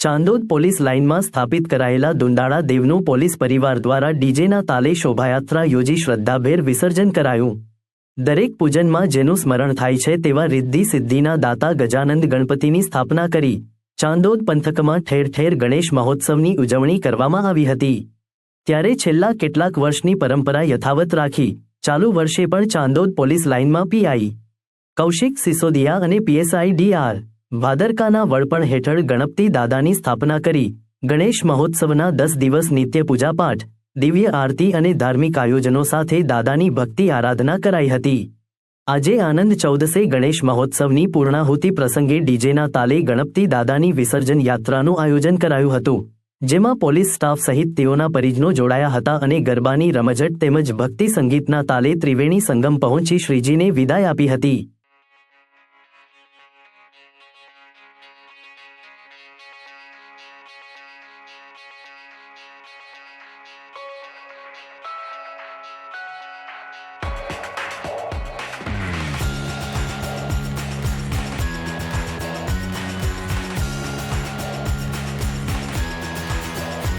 Chandod police લાઇનમાં સ્થાપિત કરાયેલા દુંડાળા દેવનું પોલીસ પરિવાર દ્વારા ડીજેના તાલે શોભાયાત્રા યોજી શ્રદ્ધાભેર વિસર્જન કરાયું. દરેક પૂજનમાં જેનું સ્મરણ થાય છે તેવા રિદ્ધિ સિદ્ધિના દાતા ગજાનંદ ગણપતિની સ્થાપના કરી. ચાંદોદ પંથકમાં ઠેર ઠેર ગણેશ મહોત્સવની ઉજવણી કરવામાં આવી હતી. ત્યારે છેલ્લા કેટલાક વર્ષની પરંપરા યથાવત રાખી, ચાલુ વર્ષે પણ ચાંદોદ પોલીસ લાઇનમાં પીઆઈ. કૌશિક સિસોદિયા અને પીએસઆઈ ડીઆર ભાદરકાના વડપણ હેઠળ ગણપતિ દાદાની સ્થાપના કરી. ગણેશ મહોત્સવના દસ દિવસ નિત્ય પૂજાપાઠ, દિવ્ય આરતી અને ધાર્મિક આયોજનો સાથે દાદાની ભક્તિ આરાધના કરાઈ હતી. આજે આનંદ ચૌદસે ગણેશ મહોત્સવની પૂર્ણાહુતિ પ્રસંગે ડીજેના તાલે ગણપતિ દાદાની વિસર્જન યાત્રાનું આયોજન કરાયું હતું, જેમાં પોલીસ સ્ટાફ સહિત તેઓના પરિજનો જોડાયા હતા અને ગરબાની રમઝટ તેમજ ભક્તિ સંગીતના તાલે ત્રિવેણી સંગમ પહોંચી શ્રીજીને વિદાય આપી હતી.